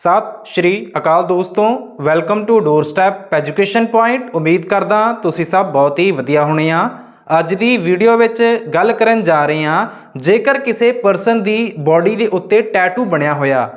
ਸਤਿ ਸ਼੍ਰੀ ਅਕਾਲ ਦੋਸਤੋ welcome to door step education point ਉਮੀਦ ਕਰਦਾ ਤੁਸੀਂ ਸਭ ਬਹੁਤ ਹੀ ਵਧੀਆ ਹੋਣੇ ਆ। ਅੱਜ ਦੀ ਵੀਡੀਓ ਵਿੱਚ ਗੱਲ ਕਰਨ ਜਾ ਰਹੇ ਹਾਂ, ਜੇਕਰ ਕਿਸੇ ਪਰਸਨ ਦੀ ਬਾਡੀ ਦੇ ਉੱਤੇ ਟੈਟੂ ਬਣਿਆ ਹੋਇਆ,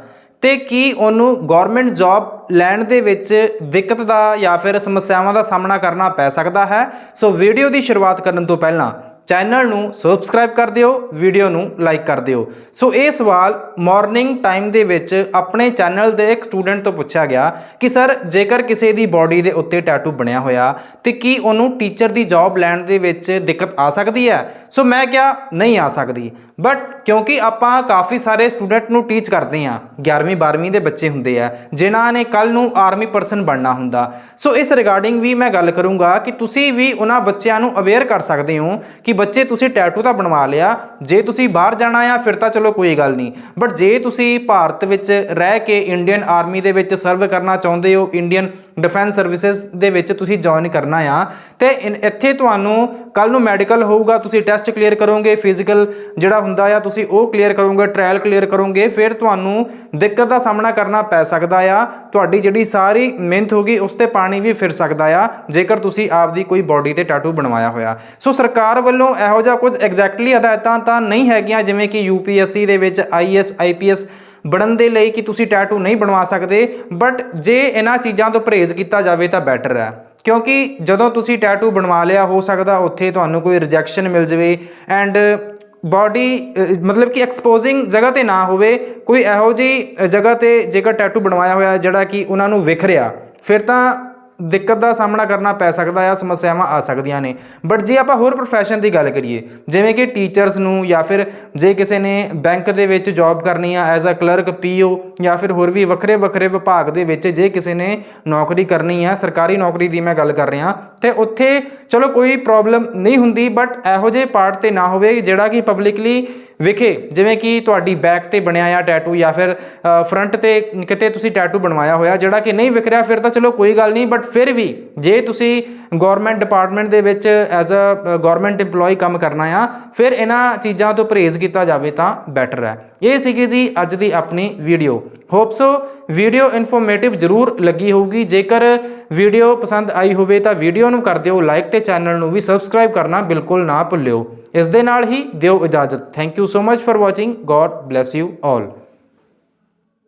ਤੇ ਕੀ ਉਹਨੂੰ ਗਵਰਨਮੈਂਟ ਜੌਬ ਲੈਣ ਦੇ ਵਿੱਚ ਦਿੱਕਤ ਦਾ ਜਾਂ ਫਿਰ ਸਮੱਸਿਆਵਾਂ ਦਾ ਸਾਹਮਣਾ ਕਰਨਾ ਪੈ ਸਕਦਾ ਹੈ। ਸੋ ਵੀਡੀਓ ਦੀ ਸ਼ੁਰੂਆਤ ਕਰਨ ਤੋਂ ਪਹਿਲਾਂ ਚੈਨਲ ਨੂੰ ਸਬਸਕ੍ਰਾਈਬ ਕਰ ਦਿਓ, ਵੀਡੀਓ ਨੂੰ ਲਾਈਕ ਕਰ ਦਿਓ। ਸੋ ਇਹ ਸਵਾਲ ਮਾਰਨਿੰਗ ਟਾਈਮ ਦੇ ਵਿੱਚ ਆਪਣੇ ਚੈਨਲ ਦੇ ਇੱਕ ਸਟੂਡੈਂਟ ਤੋਂ ਪੁੱਛਿਆ ਗਿਆ ਕਿ, ਸਰ, ਜੇਕਰ ਕਿਸੇ ਦੀ ਬਾਡੀ ਦੇ ਉੱਤੇ ਟੈਟੂ ਬਣਿਆ ਹੋਇਆ, ਤੇ ਕੀ ਉਹਨੂੰ ਟੀਚਰ ਦੀ ਜੌਬ ਲੈਣ ਦੇ ਵਿੱਚ ਦਿੱਕਤ ਆ ਸਕਦੀ ਹੈ? ਸੋ ਮੈਂ ਕਿਹਾ, ਨਹੀਂ ਆ ਸਕਦੀ। ਬਟ ਕਿਉਂਕਿ ਆਪਾਂ ਕਾਫੀ ਸਾਰੇ ਸਟੂਡੈਂਟ ਨੂੰ ਟੀਚ ਕਰਦੇ ਆ 11ਵੀਂ 12ਵੀਂ ਦੇ ਬੱਚੇ ਹੁੰਦੇ ਆ, ਜਿਨ੍ਹਾਂ ਨੇ ਕੱਲ ਨੂੰ ਆਰਮੀ ਪਰਸਨ ਬਣਨਾ ਹੁੰਦਾ। ਸੋ ਇਸ ਰਿਗਾਰਡਿੰਗ ਵੀ ਮੈਂ ਗੱਲ ਕਰੂੰਗਾ ਕਿ ਤੁਸੀਂ ਵੀ ਉਹਨਾਂ ਬੱਚਿਆਂ ਨੂੰ ਅਵੇਅਰ ਕਰ ਸਕਦੇ ਹੋ ਕਿ ਬੱਚੇ ਤੁਸੀਂ ਟੈਟੂ ਤਾਂ ਬਣਵਾ ਲਿਆ, ਜੇ ਤੁਸੀਂ ਬਾਹਰ ਜਾਣਾ ਆ, ਫਿਰ ਤਾਂ ਚਲੋ ਕੋਈ ਗੱਲ ਨਹੀਂ। ਬਟ ਜੇ ਤੁਸੀਂ ਭਾਰਤ ਵਿੱਚ ਰਹਿ ਕੇ ਇੰਡੀਅਨ ਆਰਮੀ ਦੇ ਵਿੱਚ ਸਰਵ ਕਰਨਾ ਚਾਹੁੰਦੇ ਹੋ ਇੰਡੀਅਨ ਡਿਫੈਂਸ ਸਰਵਿਸਿਜ਼ ਦੇ ਵਿੱਚ ਤੁਸੀਂ ਜੁਆਇਨ ਕਰਨਾ ਆ, ਤੇ ਇਨ- ਇੱਥੇ ਤੁਹਾਨੂੰ ਕੱਲ ਨੂੰ ਮੈਡੀਕਲ ਹੋਊਗਾ, ਤੁਸੀਂ ਟੈਸਟ ਕਲੀਅਰ ਕਰੋਗੇ, ਫਿਜ਼ੀਕਲ ਜਿਹੜਾ ਹੁੰਦਾ ਆ, ਤੁਸੀਂ ਉਹ ਕਲੀਅਰ ਕਰੋਗੇ, ਟ੍ਰਾਇਲ ਕਲੀਅਰ ਕਰੋਗੇ, ਫਿਰ ਤੁਹਾਨੂੰ ਦਿੱਕਤ ਦਾ ਸਾਹਮਣਾ ਕਰਨਾ ਪੈ ਸਕਦਾ ਆ। ਤੁਹਾਡੀ ਜਿਹੜੀ ਸਾਰੀ ਮਿਹਨਤ ਹੋਗੀ ਉਸ ਤੇ ਪਾਣੀ ਵੀ ਫਿਰ ਸਕਦਾ ਆ, ਜੇਕਰ ਤੁਸੀਂ ਆਪਦੀ ਕੋਈ ਬਾਡੀ ਤੇ ਟੈਟੂ ਬਣਵਾਇਆ ਹੋਇਆ। ਸੋ ਸਰਕਾਰ ਵੱਲੋਂ ਇਹੋ ਜਿਹਾ ਕੁਝ ਐਗਜ਼ੈਕਟਲੀ ਹਦਾਇਤਾਂ ਤਾਂ ਨਹੀਂ ਹੈਗੀਆਂ, ਜਿਵੇਂ ਕਿ ਯੂਪੀਐਸਸੀ ਦੇ ਵਿੱਚ ਆਈਐਸ ਆਈਪੀਐਸ ਬਣਨ ਦੇ ਲਈ ਕਿ ਤੁਸੀਂ ਟੈਟੂ ਨਹੀਂ ਬਣਵਾ ਸਕਦੇ ਬਟ ਜੇ ਇਹਨਾਂ ਚੀਜ਼ਾਂ ਤੋਂ ਪਰਹੇਜ਼ ਕੀਤਾ ਜਾਵੇ ਤਾਂ ਬੈਟਰ ਹੈ। ਕਿਉਂਕਿ ਜਦੋਂ ਤੁਸੀਂ ਟੈਟੂ ਬਣਵਾ ਲਿਆ, ਹੋ ਸਕਦਾ ਉੱਥੇ ਤੁਹਾਨੂੰ ਕੋਈ ਰਿਜੈਕਸ਼ਨ ਮਿਲ ਜਾਵੇ ਐਂਡ ਬਾਡੀ ਮਤਲਬ ਕਿ ਐਕਸਪੋਜ਼ਿੰਗ ਜਗ੍ਹਾ ਤੇ ਨਾ ਹੋਵੇ, ਕੋਈ ਇਹੋ ਜਿਹੀ ਜਗ੍ਹਾ ਤੇ ਜੇਕਰ ਟੈਟੂ ਬਣਵਾਇਆ ਹੋਇਆ ਜਿਹੜਾ ਕਿ ਉਹਨਾਂ ਨੂੰ ਵਿਖ ਰਿਹਾ, ਫਿਰ ਤਾਂ ਦਿੱਕਤ ਦਾ ਸਾਹਮਣਾ ਕਰਨਾ ਪੈ ਸਕਦਾ ਆ, ਸਮੱਸਿਆਵਾਂ ਆ ਸਕਦੀਆਂ ਨੇ। ਬਟ ਜੇ ਆਪਾਂ ਹੋਰ ਪ੍ਰੋਫੈਸ਼ਨ ਦੀ ਗੱਲ ਕਰੀਏ, ਜਿਵੇਂ ਕਿ ਟੀਚਰਸ ਨੂੰ ਜਾਂ ਫਿਰ ਜੇ ਕਿਸੇ ਨੇ ਬੈਂਕ ਦੇ ਵਿੱਚ ਜੌਬ ਕਰਨੀ ਆ ਐਜ਼ ਅ ਕਲਰਕ ਪੀਓ ਜਾਂ ਫਿਰ ਹੋਰ ਵੀ ਵੱਖਰੇ ਵੱਖਰੇ ਵਿਭਾਗ ਦੇ ਵਿੱਚ ਜੇ ਕਿਸੇ ਨੇ ਨੌਕਰੀ ਕਰਨੀ ਆ, ਸਰਕਾਰੀ ਨੌਕਰੀ ਦੀ ਮੈਂ ਗੱਲ ਕਰ ਰਿਹਾ, ਤੇ ਉੱਥੇ ਚਲੋ ਕੋਈ ਪ੍ਰੋਬਲਮ ਨਹੀਂ ਹੁੰਦੀ ਬਟ ਇਹੋ ਜਿਹੇ ਪਾਰਟ ਤੇ ਨਾ ਹੋਵੇ ਜਿਹੜਾ ਕਿ ਪਬਲਿਕਲੀ ਵਿਖੇ, ਜਿਵੇਂ ਕਿ ਤੁਹਾਡੀ ਬੈਕ ਤੇ ਬਣਿਆ ਆ ਟੈਟੂ ਜਾਂ ਫਿਰ ਫਰੰਟ ਤੇ ਕਿਤੇ ਤੁਸੀਂ ਟੈਟੂ ਬਣਵਾਇਆ ਹੋਇਆ, ਜਿਹੜਾ ਕਿ ਨਹੀਂ ਵਿਖ ਰਿਹਾ ਫਿਰ ਤਾਂ ਚਲੋ ਕੋਈ ਗੱਲ ਨਹੀਂ ਬਟ ਫਿਰ ਵੀ ਜੇ ਤੁਸੀਂ ਗਵਰਨਮੈਂਟ ਡਿਪਾਰਟਮੈਂਟ ਦੇ ਵਿੱਚ ਐਜ਼ ਅ ਗਵਰਨਮੈਂਟ EMPLOYE ਕੰਮ ਕਰਨਾ ਆ, ਫਿਰ ਇਹਨਾਂ ਚੀਜ਼ਾਂ ਤੋਂ ਪਰਹੇਜ਼ ਕੀਤਾ ਜਾਵੇ ਤਾਂ ਬੈਟਰ ਹੈ। ਇਹ ਸੀਗੀ ਜੀ ਅੱਜ ਦੀ ਆਪਣੀ video hope so video informative ਜ਼ਰੂਰ ਲੱਗੀ ਹੋਊਗੀ। ਜੇਕਰ ਵੀਡੀਓ ਪਸੰਦ ਆਈ ਹੋਵੇ ਤਾਂ ਵੀਡੀਓ ਨੂੰ ਕਰ ਦਿਓ ਲਾਈਕ ਤੇ ਚੈਨਲ ਨੂੰ ਵੀ ਸਬਸਕ੍ਰਾਈਬ ਕਰਨਾ ਬਿਲਕੁਲ ਨਾ ਭੁੱਲਿਓ। ਇਸ ਦੇ ਨਾਲ ਹੀ ਦਿਓ ਇਜਾਜ਼ਤ। Thank you so much for watching God bless you all